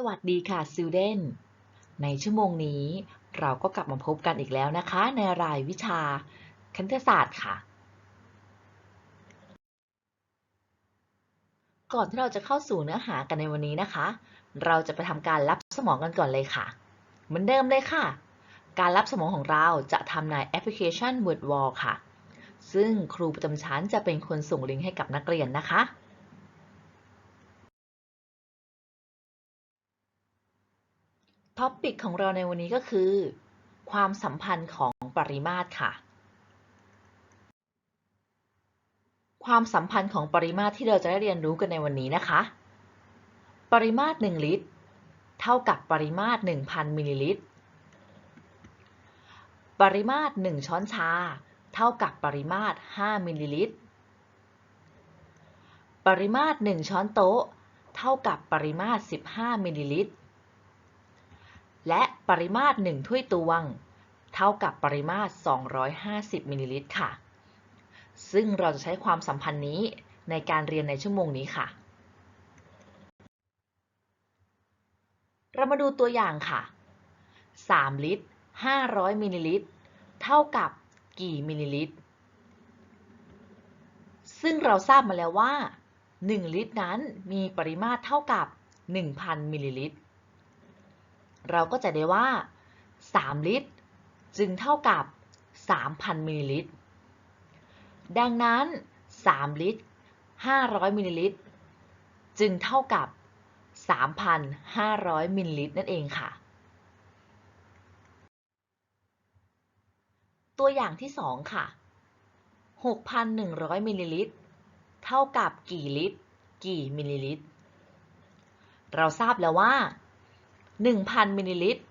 สวัสดีค่ะ student ในชั่วโมงนี้เราก็กลับมาพบกันอีกแล้วนะคะ ในรายวิชาคณิตศาสตร์ค่ะ ก่อนที่เราจะเข้าสู่เนื้อหากันในวันนี้นะคะ เราจะไปทำการรับสมองกันก่อนเลยค่ะ เหมือนเดิมเลยค่ะ การรับสมองของเราจะทำในแอปพลิเคชัน WordWall ค่ะ ซึ่งครูประจำชั้นจะเป็นคนส่งลิงก์ให้กับนักเรียนนะคะ ท็อปิกของเราในวันนี้ก็คือ ความสัมพันธ์ของปริมาตรค่ะ ความสัมพันธ์ของปริมาตรที่เราจะได้เรียนรู้กันในวันนี้นะคะ ปริมาตร 1 ลิตร เท่ากับปริมาตร 1,000มิลลิลิตร ปริมาตร 1 ช้อนชา เท่ากับปริมาตร 5มิลลิลิตร ปริมาตร 1 ช้อนโต๊ะ เท่ากับปริมาตร 15มิลลิลิตร ปริมาตร 1 ถ้วยตวง เท่ากับปริมาตร 250มิลลิลิตรค่ะ ซึ่งเราจะใช้ความสัมพันธ์นี้ในการเรียนในชั่วโมงนี้ค่ะ เรามาดูตัวอย่างค่ะ 3 ลิตร 500มิลลิลิตร เท่ากับกี่มิลลิลิตร ซึ่งเราทราบมาแล้วว่า 1 ลิตรนั้นมีปริมาตรเท่ากับ 1,000มิลลิลิตร เราก็จะได้ว่า 3 ลิตร จึงเท่ากับ 3,000มิลลิลิตร ดังนั้น 3 ลิตร 500มิลลิลิตร จึงเท่ากับ 3,500มิลลิลิตรนั่นเองค่ะ ตัวอย่างที่ 2 ค่ะ 6,100มิลลิลิตร เท่ากับกี่ลิตร กี่มิลลิลิตร เราทราบแล้วว่า 1,000มิลลิลิตร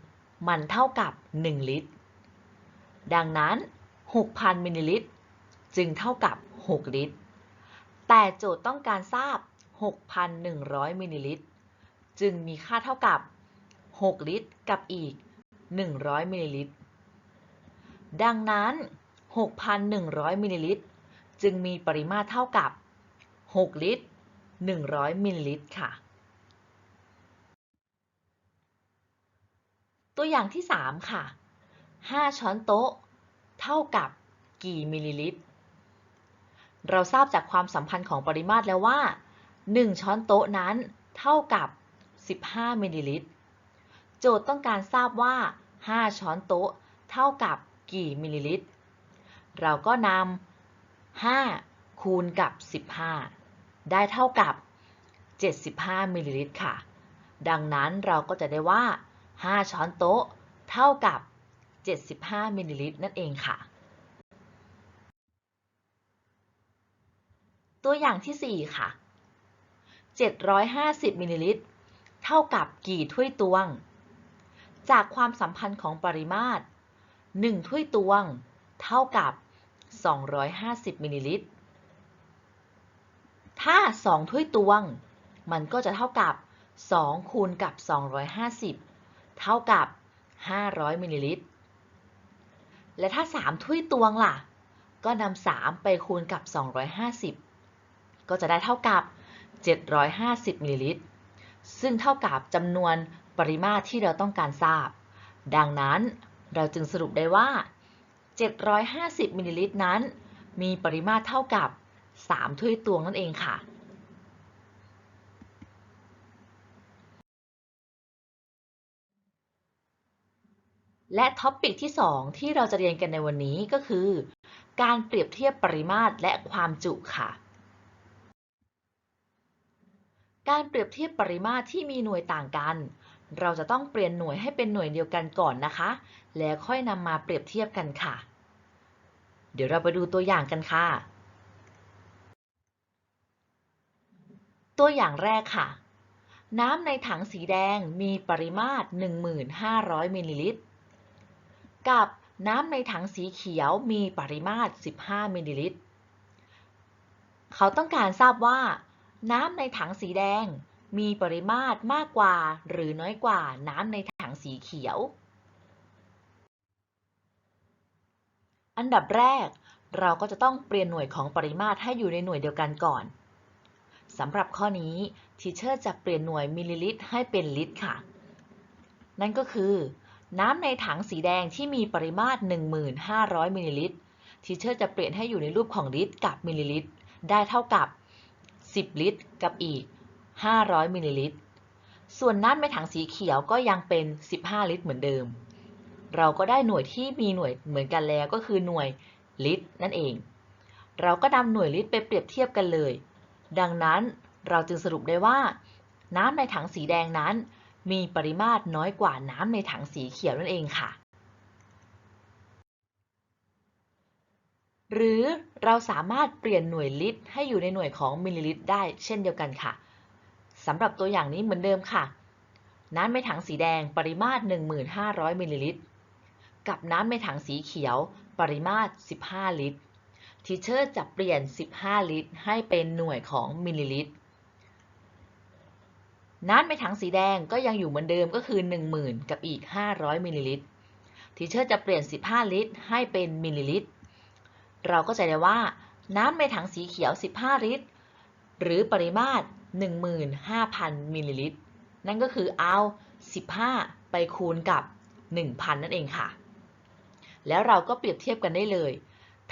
มันเท่ากับ 1 ลิตร ดังนั้น 6,000มิลลิลิตร จึงเท่ากับ 6 ลิตร แต่โจทย์ต้องการทราบ 6,100มิลลิลิตร จึงมีค่าเท่ากับ 6 ลิตร กับอีก 100มิลลิลิตร ดังนั้น 6,100มิลลิลิตร จึงมีปริมาตรเท่ากับ 6 ลิตร 100มิลลิลิตรค่ะ ตัวอย่างที่ 3 ค่ะ 5 ช้อนโต๊ะ เท่ากับกี่มิลลิลิตร เราทราบจากความสัมพันธ์ของปริมาตรแล้วว่า 1 ช้อนโต๊ะนั้นเท่ากับ 15 มิลลิลิตร โจทย์ต้องการทราบว่า 5 ช้อนโต๊ะ เท่ากับกี่มิลลิลิตร เราก็นำ5 คูณกับ 15 ได้เท่ากับ 75 มิลลิลิตรค่ะ ดังนั้นเราก็จะได้ว่า 5 ช้อนโต๊ะ เท่ากับ 75มิลลิลิตรนั่นเองค่ะ ตัวอย่างที่ 4 ค่ะ 750มิลลิลิตรเท่ากับกี่ถ้วยตวง จากความสัมพันธ์ของปริมาตร 1 ถ้วยตวง เท่ากับ 250มิลลิลิตรถ้า 2 ถ้วยตวง มันก็จะเท่ากับ 2 คูณกับ 250 เท่ากับ 500มิลลิลิตร และถ้า 3 ถ้วยตวงล่ะ ก็นำ3ไปคูณกับ 250 ก็จะได้เท่ากับ 750มิลลิลิตร ซึ่งเท่ากับจำนวนปริมาตรที่เราต้องการทราบ ดังนั้นเราจึงสรุปได้ว่า 750มิลลิลิตรนั้น มีปริมาตรเท่ากับ 3 ถ้วยตวงนั่นเองค่ะ และท็อปปิกที่ 2 ที่เราจะเรียนกันในวันนี้ก็คือ การเปรียบเทียบปริมาตรและความจุค่ะ การเปรียบเทียบปริมาตรที่มีหน่วยต่างกัน เราจะต้องเปลี่ยนหน่วยให้เป็นหน่วยเดียวกันก่อนนะคะ แล้วค่อยนำมาเปรียบเทียบกันค่ะ เดี๋ยวเราไปดูตัวอย่างกันค่ะ ตัวอย่างแรกค่ะน้ำในถังสีแดงมีปริมาตร 1,500 มิลลิลิตร กับน้ำในถังสีเขียวมีปริมาตร 15 มิลลิลิตร เขาต้องการทราบว่า น้ำในถังสีแดงมีปริมาตรมากกว่าหรือน้อยกว่าน้ำในถังสีเขียว อันดับแรก เราก็จะต้องเปลี่ยนหน่วยของปริมาตรให้อยู่ในหน่วยเดียวกันก่อนสำหรับข้อนี้ทีเชอร์จะเปลี่ยนหน่วยมิลลิลิตรให้เป็นลิตรค่ะ นั่นก็คือ น้ำในถังสีแดงที่มีปริมาตร 1,500มิลลิลิตรทีเชอร์จะเปลี่ยนให้อยู่ในรูปของลิตรกับมิลลิลิตร ได้เท่ากับ 10 ลิตร กับอีก 500มิลลิลิตร ส่วนน้ำในถังสีเขียวก็ยังเป็น 15 ลิตรเหมือนเดิม เราก็ได้หน่วยที่มีหน่วยเหมือนกันแล้วก็คือหน่วยลิตรนั่นเอง เราก็นำหน่วยลิตรไปเปรียบเทียบกันเลย ดังนั้นเราจึงสรุปได้ว่า น้ำในถังสีแดงนั้น มีปริมาตรน้อยกว่าน้ำในถังสีเขียวนั่นเองค่ะ หรือเราสามารถเปลี่ยนหน่วยลิตร ให้อยู่ในหน่วยของมิลลิลิตรได้เช่นเดียวกันค่ะสำหรับตัวอย่างนี้เหมือนเดิมค่ะ น้ำในถังสีแดงปริมาตร 1,500มิลลิลิตร กับน้ำในถังสีเขียว ปริมาตร 15 ลิตรทีเชอร์จะเปลี่ยน 15 ลิตร ให้เป็นหน่วยของมิลลิลิตร น้ำในถังสีแดงก็ยังอยู่เหมือนเดิมก็คือ 10,000 กับอีก 500มิลลิลิตรทีเชอร์จะเปลี่ยน 15 ลิตร ให้เป็นมิลลิลิตร เราก็จะได้ว่า น้ำในถังสีเขียว 15 ลิตร หรือปริมาตร 15,000 มิลลิลิตร นั่นก็คือเอา 15 ไปคูณกับ 1,000 นั่นเองค่ะ แล้วเราก็เปรียบเทียบกันได้เลย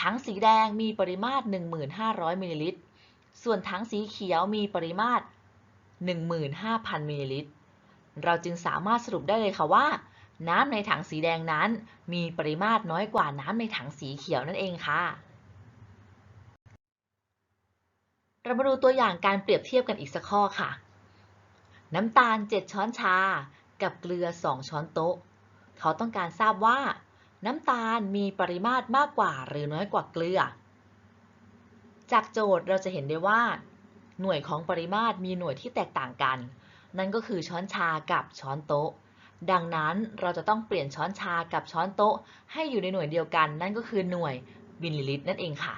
ถังสีแดงมีปริมาตร 1,500 มิลลิลิตร ส่วนถังสีเขียวมีปริมาตร 15,000มิลลิลิตร เราจึงสามารถสรุปได้เลยค่ะว่า น้ำในถังสีแดงนั้น มีปริมาตรน้อยกว่าน้ำในถังสีเขียวนั่นเองค่ะ เรามาดูตัวอย่างการเปรียบเทียบกันอีกสักข้อค่ะ น้ำตาล 7 ช้อนชา กับเกลือ 2 ช้อนโต๊ะ เขาต้องการทราบว่า น้ำตาลมีปริมาตรมากกว่าหรือน้อยกว่าเกลือ จากโจทย์เราจะเห็นได้ว่า หน่วยของปริมาตรมีหน่วยที่แตกต่างกัน นั่นก็คือช้อนชากับช้อนโต๊ะ ดังนั้นเราจะต้องเปลี่ยนช้อนชากับช้อนโต๊ะ ให้อยู่ในหน่วยเดียวกัน นั่นก็คือหน่วยมิลลิลิตรนั่นเองค่ะ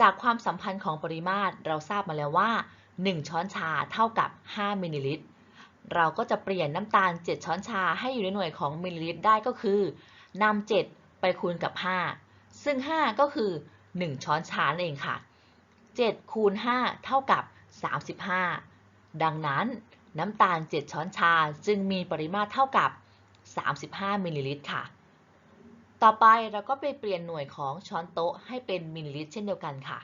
จากความสัมพันธ์ของปริมาตรเราทราบมาแล้วว่า 1 ช้อนชาเท่ากับ 5มิลลิลิตร เราก็จะเปลี่ยนน้ำตาล 7 ช้อนชาให้อยู่ในหน่วยของมิลลิลิตรได้ก็คือนำ7ไปคูณกับ 5 ซึ่ง 5 ก็คือ 1 ช้อนชานั่นเองค่ะ 7คูณ5เท่ากับ 35 ดังนั้นน้ำตาล 7 ช้อนชาจึงมีปริมาตรเท่ากับ 35มิลลิลิตรค่ะ ต่อไปเราก็ไปเปลี่ยนหน่วยของช้อนโต๊ะให้เป็นมิลลิลิตรเช่นเดียวกันค่ะ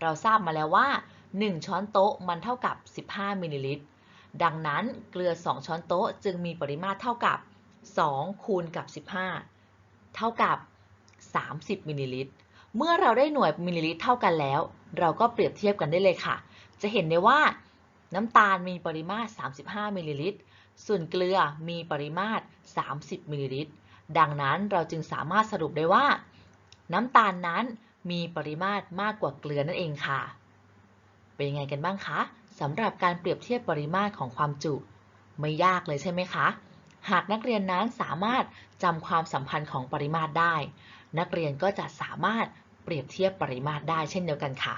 เราทราบมาแล้วว่า 1 ช้อนโต๊ะมันเท่ากับ 15มิลลิลิตร ดังนั้นเกลือ 2 ช้อนโต๊ะจึงมีปริมาตรเท่ากับ 2 คูณกับ 15 เท่ากับ 30มิลลิลิตร เมื่อเราได้หน่วยมิลลิลิตรเท่ากันแล้ว เราก็เปรียบเทียบกันได้เลยค่ะ จะเห็นได้ว่าน้ำตาลมีปริมาตร 35มิลลิลิตร ส่วนเกลือมีปริมาตร 30มิลลิลิตร ดังนั้นเราจึงสามารถสรุปได้ว่า น้ำตาลนั้นมีปริมาตรมากกว่าเกลือนั่นเองค่ะ เป็นยังไงกันบ้างคะสำหรับการเปรียบเทียบปริมาตรของความจุ ไม่ยากเลยใช่ไหมคะ หากนักเรียนนั้นสามารถจำความสัมพันธ์ของปริมาตรได้ นักเรียนก็จะสามารถ เปรียบเทียบปริมาตรได้เช่นเดียวกันค่ะ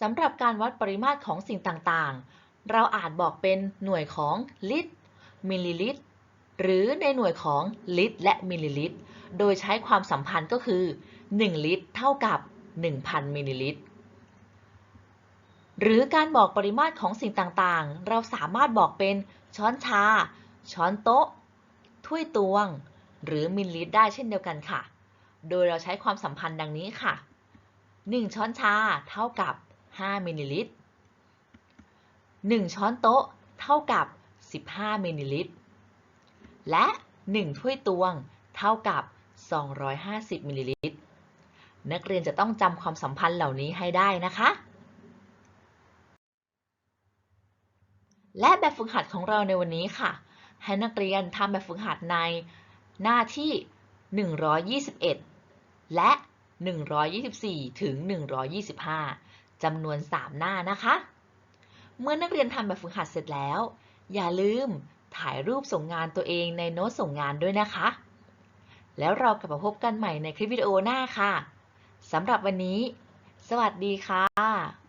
สำหรับการวัดปริมาตรของสิ่งต่างๆ เราอาจบอกเป็นหน่วยของลิตร มิลลิลิตร หรือในหน่วยของลิตร และมิลลิลิตร โดยใช้ความสัมพันธ์ก็คือ 1 ลิตร เท่ากับ 1,000 มิลลิลิตร หรือการบอกปริมาตรของสิ่งต่างๆ เราสามารถบอกเป็นช้อนชา ช้อนโต๊ะ ถ้วยตวง หรือมิลลิลิตรได้เช่นเดียวกันค่ะ โดยเราใช้ความสัมพันธ์ดังนี้ค่ะ 1 ช้อนชาเท่ากับ 5 มิลลิลิตร 1 ช้อนโต๊ะเท่ากับ 15 มิลลิลิตร และ 1 ถ้วยตวงเท่ากับ 250 มิลลิลิตร นักเรียนจะต้องจำความสัมพันธ์เหล่านี้ให้ได้นะคะ และแบบฝึกหัดของเราในวันนี้ค่ะ ให้นักเรียนทำแบบฝึกหัดใน หน้าที่ 121 และ 124 ถึง 125จำนวน 3 หน้านะคะ เมื่อนักเรียนทำแบบฝึกหัดเสร็จแล้ว อย่าลืมถ่ายรูปส่งงานตัวเองในโน้ตส่งงานด้วยนะคะ แล้วเรากลับมาพบกันใหม่ในคลิปวิดีโอหน้าค่ะสำหรับวันนี้ สวัสดีค่ะ